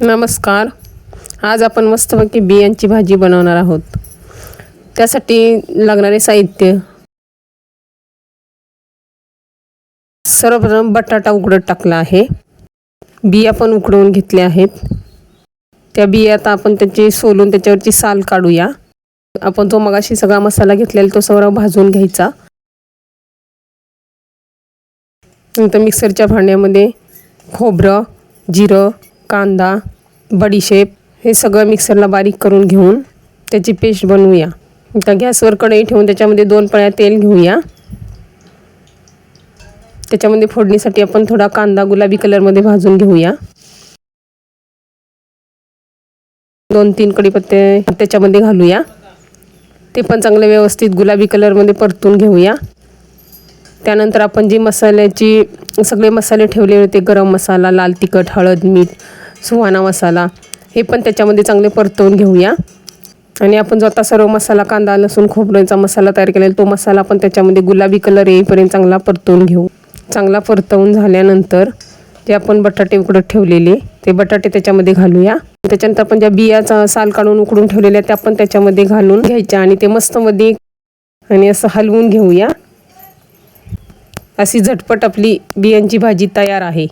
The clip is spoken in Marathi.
नमस्कार. आज आपण मस्तपैकी बियांची भाजी बनवणार आहोत. त्यासाठी लागणारे साहित्य. सर्वप्रथम बटाटा उकडत टाकला आहे. बिया पण उकडवून घेतल्या आहेत. त्या बिया आता आपण त्याची सोलून त्याच्यावरची साल काढूया. आपण जो मगाशी सगळा मसाला घेतलेला तो सर्व भाजून घ्यायचा. नंतर मिक्सरच्या भांड्यामध्ये खोबरं जिरं कांदा बडीशेप हे सगळं मिक्सरला बारीक करून घेऊन त्याची पेस्ट बनवूया. आता गॅसवर कढई ठेवून त्याच्यामध्ये दोन पळ्या तेल घेऊया. त्याच्यामध्ये फोडणीसाठी आपण थोडा कांदा गुलाबी कलरमध्ये भाजून घेऊया. दोन तीन कडीपत्ते त्याच्यामध्ये घालूया. ते पण चांगले व्यवस्थित गुलाबी कलरमध्ये परतून घेऊया. त्यानंतर आपण जी मसाल्याची सगळे मसाले ठेवले होते. गरम मसाला लाल तिखट हळद मीठ सुहाणा मसाला. हे पण त्याच्यामध्ये चांगले परतवून घेऊया. आणि आपण जो आता सर्व मसाला कांदा लसूण खोबऱ्याचा मसाला तयार केलेला तो मसाला पण त्याच्यामध्ये गुलाबी कलर येईपर्यंत चांगला परतवून घेऊ. चांगला परतवून झाल्यानंतर जे आपण बटाटे उकडत ठेवलेले ते बटाटे त्याच्यामध्ये घालूया. त्याच्यानंतर आपण ज्या बियाचा साल काढून उकडून ठेवलेल्या त्या पण त्याच्यामध्ये घालून घ्यायच्या. आणि ते मस्तमध्ये आणि असं हलवून घेऊया. अशी झटपट आपली बियांची भाजी तयार आहे.